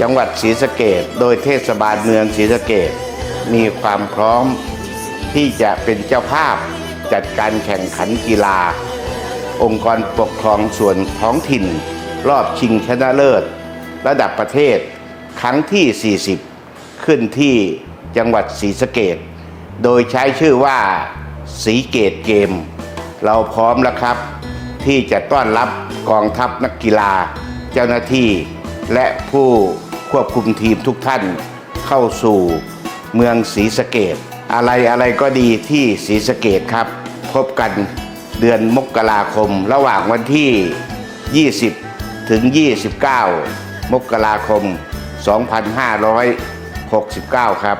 จังหวัดศรีสะเกดโดยเทศบาลเมืองศรีสะเกดมีความพร้อมที่จะเป็นเจ้าภาพจัดการแข่งขันกีฬา องค์กรปกครองส่วนท้องถิ่น รอบชิงชนะเลิศ ระดับประเทศครั้งที่ 40 ขึ้นที่จังหวัดศรีสะเกดโดยใช้ชื่อว่าศรีเกตเกม เราพร้อมแล้วครับ ที่จะต้อนรับกองทัพนักกีฬา เจ้าหน้าที่และผู้ ควบคุมทีมทุกท่านเข้าสู่เมืองศรีสะเกดอะไรอะไรก็ดีที่ศรีสะเกดครับ พบกันเดือนมกราคม ระหว่างวันที่ 20 ถึง 29 มกราคม 2569 ครับ